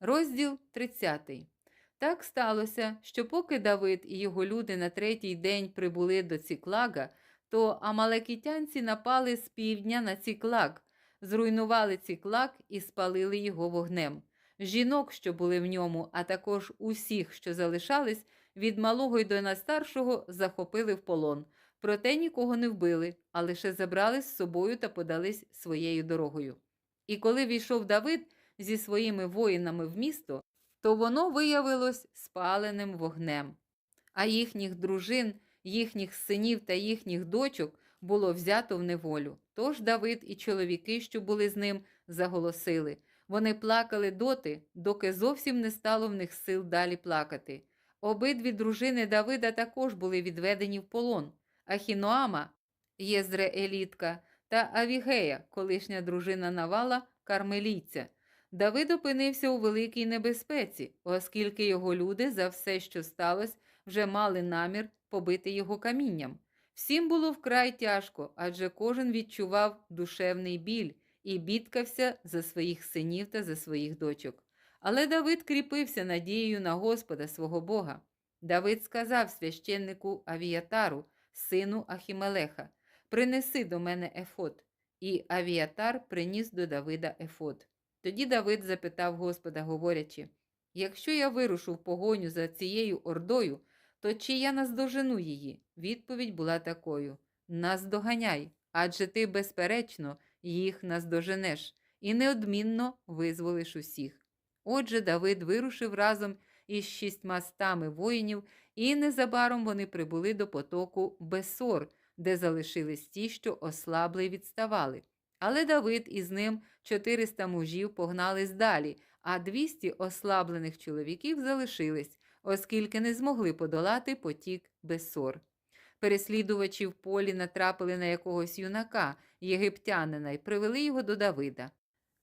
Розділ 30. Так сталося, що поки Давид і його люди на третій день прибули до Ціклага, то амалекітянці напали з півдня на Ціклаг, зруйнували Ціклаг і спалили його вогнем. Жінок, що були в ньому, а також усіх, що залишались, від малого й до найстаршого захопили в полон. Проте нікого не вбили, а лише забрали з собою та подались своєю дорогою. І коли війшов Давид зі своїми воїнами в місто, то воно виявилось спаленим вогнем. А їхніх дружин, їхніх синів та їхніх дочок було взято в неволю. Тож Давид і чоловіки, що були з ним, заголосили. Вони плакали доти, доки зовсім не стало в них сил далі плакати. Обидві дружини Давида також були відведені в полон. Ахіноама, Єзреелітка, та Авігея, колишня дружина Навала, кармелійця. Давид опинився у великій небезпеці, оскільки його люди за все, що сталося, вже мали намір побити його камінням. Всім було вкрай тяжко, адже кожен відчував душевний біль і бідкався за своїх синів та за своїх дочок. Але Давид кріпився надією на Господа свого Бога. Давид сказав священнику Авіатару, сину Ахімелеха, принеси до мене ефот. І Авіатар приніс до Давида ефот. Тоді Давид запитав Господа, говорячи: Якщо я вирушу в погоню за цією ордою, то чи я наздожену її? Відповідь була такою: Наздоганяй, адже ти, безперечно, їх наздоженеш, і неодмінно визволиш усіх. Отже, Давид вирушив разом із шістьма стами воїнів, і незабаром вони прибули до потоку Бесор, де залишились ті, що ослабли й відставали. Але Давид із ним 400 мужів погнались далі, а 200 ослаблених чоловіків залишились, оскільки не змогли подолати потік Бесор. Переслідувачі в полі натрапили на якогось юнака, єгиптянина, і привели його до Давида.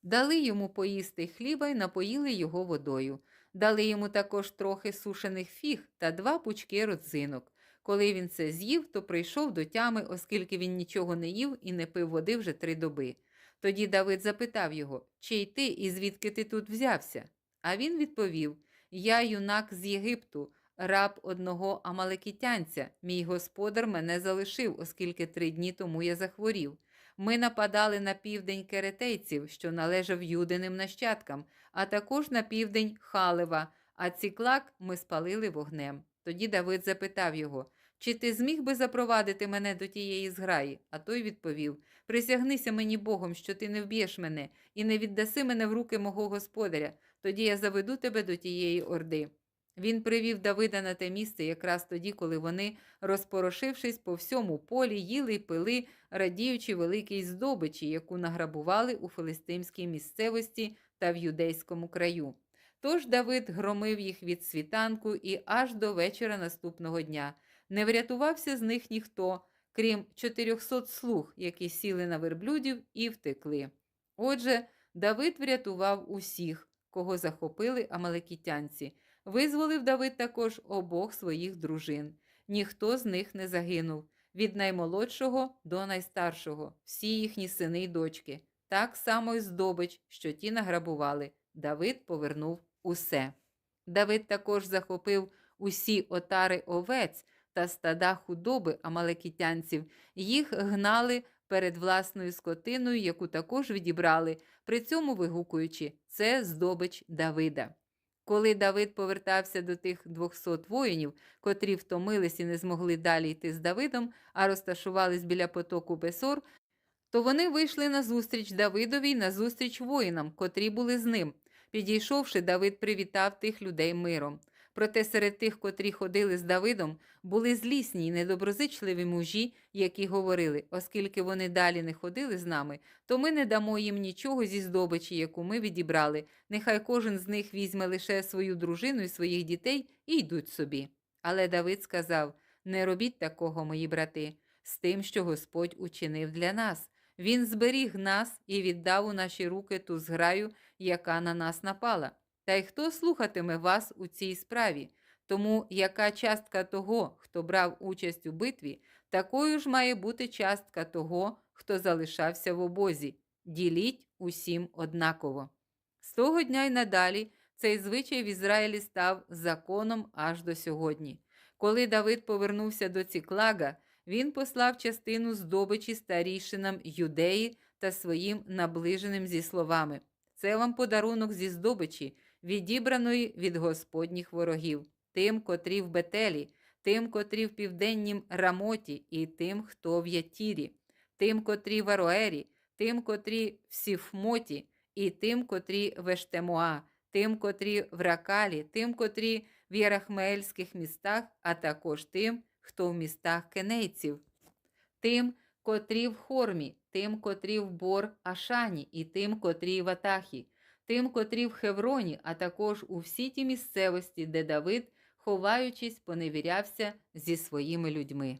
Дали йому поїсти хліба й напоїли його водою. Дали йому також трохи сушених фіг та два пучки родзинок. Коли він це з'їв, то прийшов до тями, оскільки він нічого не їв і не пив води вже три доби. Тоді Давид запитав його, чий ти і звідки ти тут взявся? А він відповів: Я юнак з Єгипту, раб одного амалекітянця. Мій господар мене залишив, оскільки три дні тому я захворів. Ми нападали на південь керетейців, що належав юдиним нащадкам, а також на південь Халева, а ціклак ми спалили вогнем. Тоді Давид запитав його, чи ти зміг би запровадити мене до тієї зграї? А той відповів: Присягнися мені Богом, що ти не вб'єш мене, і не віддаси мене в руки мого господаря, тоді я заведу тебе до тієї орди. Він привів Давида на те місце якраз тоді, коли вони, розпорошившись по всьому полі, їли й пили, радіючи великій здобичі, яку награбували у филистимській місцевості та в юдейському краю. Тож Давид громив їх від світанку і аж до вечора наступного дня. Не врятувався з них ніхто, крім 400 слуг, які сіли на верблюдів і втекли. Отже, Давид врятував усіх, кого захопили амалекітянці. Визволив Давид також обох своїх дружин. Ніхто з них не загинув, від наймолодшого до найстаршого, всі їхні сини й дочки, так само й здобич, що ті награбували. Давид повернув усе. Давид також захопив усі отари овець та стада худоби амалекітянців, їх гнали перед власною скотиною, яку також відібрали, при цьому вигукуючи це здобич Давида. Коли Давид повертався до тих двохсот воїнів, котрі втомились і не змогли далі йти з Давидом, а розташувались біля потоку Бесор, то вони вийшли назустріч Давидові й назустріч воїнам, котрі були з ним. Підійшовши, Давид привітав тих людей миром. Проте серед тих, котрі ходили з Давидом, були злісні й недоброзичливі мужі, які говорили, оскільки вони далі не ходили з нами, то ми не дамо їм нічого зі здобичі, яку ми відібрали. Нехай кожен з них візьме лише свою дружину і своїх дітей і йдуть собі. Але Давид сказав: Не робіть такого, мої брати, з тим, що Господь учинив для нас. Він зберіг нас і віддав у наші руки ту зграю, яка на нас напала. Та й хто слухатиме вас у цій справі? Тому яка частка того, хто брав участь у битві, такою ж має бути частка того, хто залишався в обозі. Діліть усім однаково. З того дня й надалі Цей звичай в Ізраїлі став законом аж до сьогодні. Коли Давид повернувся до Ціклага, він послав частину здобичі старішинам юдеї та своїм наближеним зі словами: Це вам подарунок зі здобичі, відібраної від господніх ворогів, тим, котрі в Бетелі, тим, котрі в південнім Рамоті, і тим, хто в Ятірі, тим, котрі в Ароері, тим, котрі в Сіфмоті, і тим, котрі в Ештемуа, тим, котрі в Ракалі, тим, котрі в Єрахмеельських містах, а також тим, хто в містах кенейців, тим, котрі в Хормі, тим, котрі в Бор Ашані, і тим, котрі в Атахі, тим, котрі в Хевроні, а також у всій ті місцевості, де Давид, ховаючись, поневірявся зі своїми людьми.